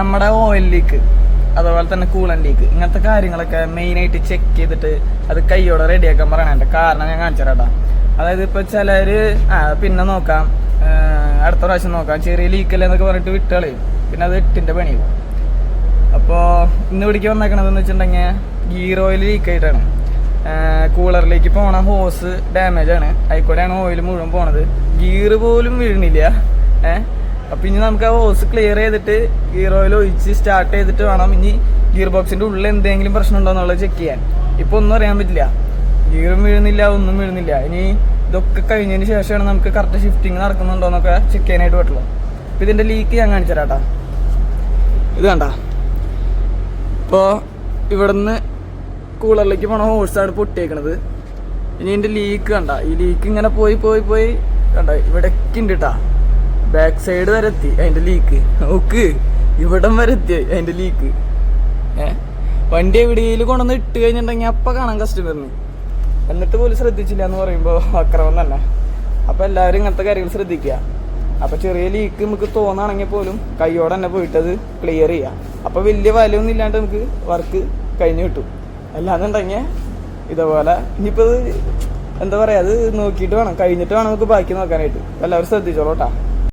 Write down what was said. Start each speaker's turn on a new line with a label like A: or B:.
A: നമ്മുടെ oil leak അതുപോലെ തന്നെ കൂളൻ ലീക്ക് ഇങ്ങനത്തെ കാര്യങ്ങളൊക്കെ മെയിൻ ആയിട്ട് ചെക്ക് ചെയ്തിട്ട് അത് കൈയോടെ റെഡിയാക്കാൻ പറയണ. എന്റെ കാരണം ഞാൻ കാണിച്ചു അതായത് ഇപ്പൊ ചിലര് ആ പിന്നെ നോക്കാം. അടുത്ത പ്രാവശ്യം നോക്കാം. ചെറിയ ലീക്കല്ലേ എന്നൊക്കെ പറഞ്ഞിട്ട് വിട്ടുകളി പിന്നെ അത് എട്ടിന്റെ പണി അപ്പോ ഇന്ന് ഇവിടേക്ക് വന്നേക്കണതെന്ന് വെച്ചിട്ടുണ്ടെങ്കിൽ ഗീർ ഓയിൽ ലീക്ക് ആയിട്ടാണ്. കൂളറിലേക്ക് പോണ ഹോസ് ഡാമേജ് ആണ്. അതിക്കൂടെയാണ് ഓയിൽ മുഴുവൻ പോണത്. ഗീർ പോലും വീഴണില്ല ഏഹ് അപ്പൊ ഇനി നമുക്ക് ആ ഹോസ് ക്ലിയർ ചെയ്തിട്ട് ഗിയർ ഓയിൽ ഒഴിച്ച് സ്റ്റാർട്ട് ചെയ്തിട്ട് വേണം ഇനി ഗിയർ ബോക്സിന്റെ ഉള്ളിൽ എന്തെങ്കിലും പ്രശ്നം ഉണ്ടോ എന്നുള്ളത് ചെക്ക് ചെയ്യാൻ. ഇപ്പൊ ഒന്നും അറിയാൻ പറ്റില്ല. ഗീറും വീഴുന്നില്ല ഒന്നും വീഴുന്നില്ല. ഇനി ഇതൊക്കെ കഴിഞ്ഞതിന് ശേഷമാണ് നമുക്ക് കറക്റ്റ് ഷിഫ്റ്റിംഗ് നടക്കുന്നുണ്ടോ എന്നൊക്കെ ചെക്ക് ചെയ്യാനായിട്ട് പറ്റുള്ളൂ. അപ്പൊ ഇതിന്റെ ലീക്ക് ഞാൻ കാണിച്ചു തരാട്ടാ ഇത് കണ്ട. ഇപ്പോൾ ഇവിടുന്ന് കൂളറിലേക്ക് പോണ ഹോഴ്സാണ് പൊട്ടിയേക്കണത്. ഇനി ഇതിന്റെ ലീക്ക് കണ്ട. ഈ ലീക്ക് ഇങ്ങനെ പോയി പോയി പോയി കണ്ട. ഇവിടേക്ക് ഉണ്ട് കേട്ടാ ബാക്ക് സൈഡ് വരെ എത്തി. അതിന്റെ ലീക്ക് നോക്ക്. ഇവിടം വരെ എത്തി അതിന്റെ ലീക്ക് ഏ? വണ്ടി എവിടെയെങ്കിലും കൊണ്ടുവന്ന് ഇട്ട് കഴിഞ്ഞിട്ടുണ്ടെങ്കിൽ അപ്പൊ കാണാൻ കസ്റ്റമറിന് എന്നിട്ട് പോലും ശ്രദ്ധിച്ചില്ല എന്ന് പറയുമ്പോൾ അക്രമം തന്നെ. അപ്പൊ എല്ലാവരും ഇങ്ങനത്തെ കാര്യങ്ങൾ ശ്രദ്ധിക്കുക. അപ്പൊ ചെറിയ ലീക്ക് നമുക്ക് തോന്നാണെങ്കിൽ പോലും കൈയോടെ തന്നെ പോയിട്ട് അത് ക്ലിയർ ചെയ്യാം. അപ്പൊ വലിയ വിലയൊന്നും ഇല്ലാണ്ട് നമുക്ക് വർക്ക് കഴിഞ്ഞു കിട്ടും. അല്ലാന്നുണ്ടെങ്കിൽ ഇതേപോലെ ഇനിയിപ്പോൾ എന്താ പറയാ അത് നോക്കിയിട്ട് വേണം. കഴിഞ്ഞിട്ട് വേണം നമുക്ക് ബാക്കി നോക്കാനായിട്ട്. എല്ലാവരും ശ്രദ്ധിച്ചോളൂ കേട്ടാ.